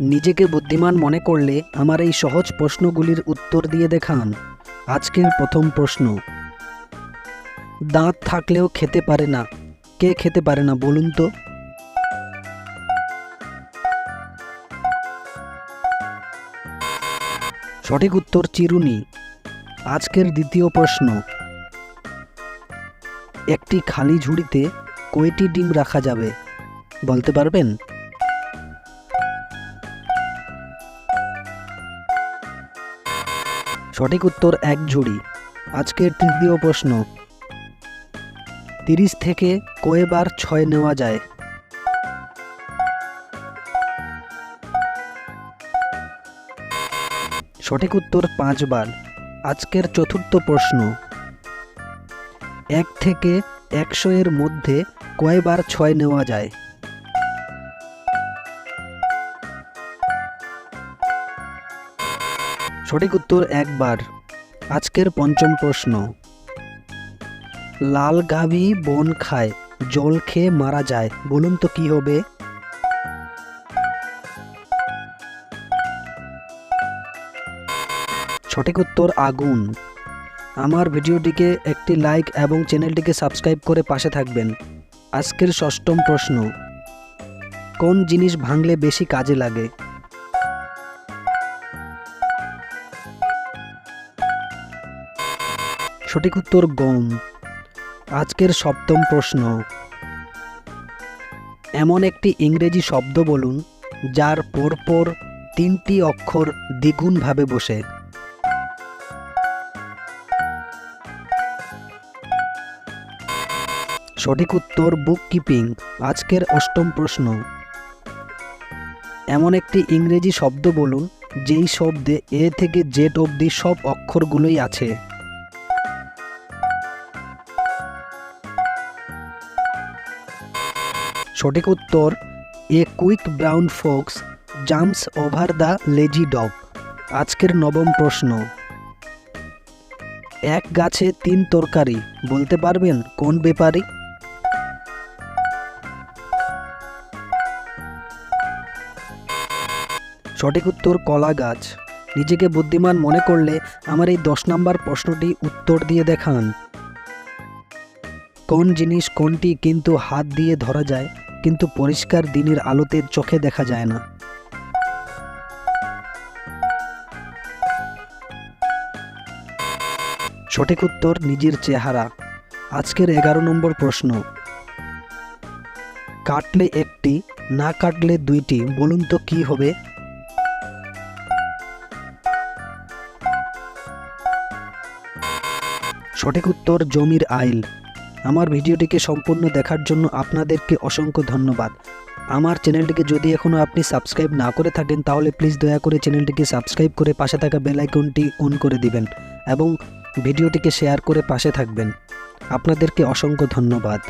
নিজেকে বুদ্ধিমান মনে করলে আমার এই সহজ প্রশ্নগুলির উত্তর দিয়ে দেখান। আজকের প্রথম প্রশ্ন। দাঁত থাকলেও খেতে পারে না। কে খেতে পারে না বলুন তো? সঠিক উত্তর চিরুনি। আজকের দ্বিতীয় প্রশ্ন। একটি খালি ঝুড়িতে কয়টি ডিম রাখা যাবে? বলতে পারবেন? সঠিক উত্তর এক ঝুড়ি। আজকের তৃতীয় প্রশ্ন। তিরিশ থেকে কয়েবার ছয় নেওয়া যায়? সঠিক উত্তর পাঁচবার। আজকের চতুর্থ প্রশ্ন। এক থেকে একশো এর মধ্যে কয়বার ছয় নেওয়া যায়? সঠিক উত্তর একবার। আজকের পঞ্চম প্রশ্ন। লাল গাভী বন খায়, জল খেয়ে মারা যায়, বলুন তো কি হবে? সঠিক উত্তর আগুন। আমার ভিডিওটিকে একটি লাইক এবং চ্যানেলটিকে সাবস্ক্রাইব করে পাশে থাকবেন। আজকের ষষ্ঠম প্রশ্ন। কোন জিনিস ভাঙলে বেশি কাজে লাগে? সঠিক উত্তর গম। আজকের সপ্তম প্রশ্ন। এমন একটি ইংরেজি শব্দ বলুন, যার পরপর তিনটি অক্ষর দ্বিগুণভাবে বসে। সঠিক উত্তর বুক কিপিং, আজকের অষ্টম প্রশ্ন। এমন একটি ইংরেজি শব্দ বলুন, যেই শব্দে এ থেকে জেড অবধি সব অক্ষরগুলোই আছে। সঠিক উত্তর, a quick brown fox jumps over the lazy dog. আজকের নবম প্রশ্ন। এক গাছে তিন তরকারি, বলতে পারবেন কোন ব্যাপারী? সঠিক উত্তর, কলা গাছ। নিজেকে বুদ্ধিমান মনে করলে আমার এই দশ নম্বর প্রশ্নটি উত্তর দিয়ে দেখান। কোন জিনিস কোনটি কিন্তু হাত দিয়ে ধরা যায়? কিন্তু পরিষ্কার দিনের আলোতে চোখে দেখা যায় না। সঠিক উত্তর, নিজের চেহারা। আজকের এগারো নম্বর প্রশ্ন। কাটলে একটি, না কাটলে দুইটি, বলুন তো কি হবে? সঠিক উত্তর, জমির আইল। আমার ভিডিওটিকে সম্পূর্ণ দেখার জন্য আপনাদেরকে অসংখ্য ধন্যবাদ। আমার চ্যানেলটিকে যদি এখনও আপনি সাবস্ক্রাইব না করে থাকেন, তাহলে প্লিজ দয়া করে চ্যানেলটিকে সাবস্ক্রাইব করে পাশে থাকা বেল আইকনটি অন করে দিবেন এবং ভিডিওটিকে শেয়ার করে পাশে থাকবেন। আপনাদেরকে অসংখ্য ধন্যবাদ।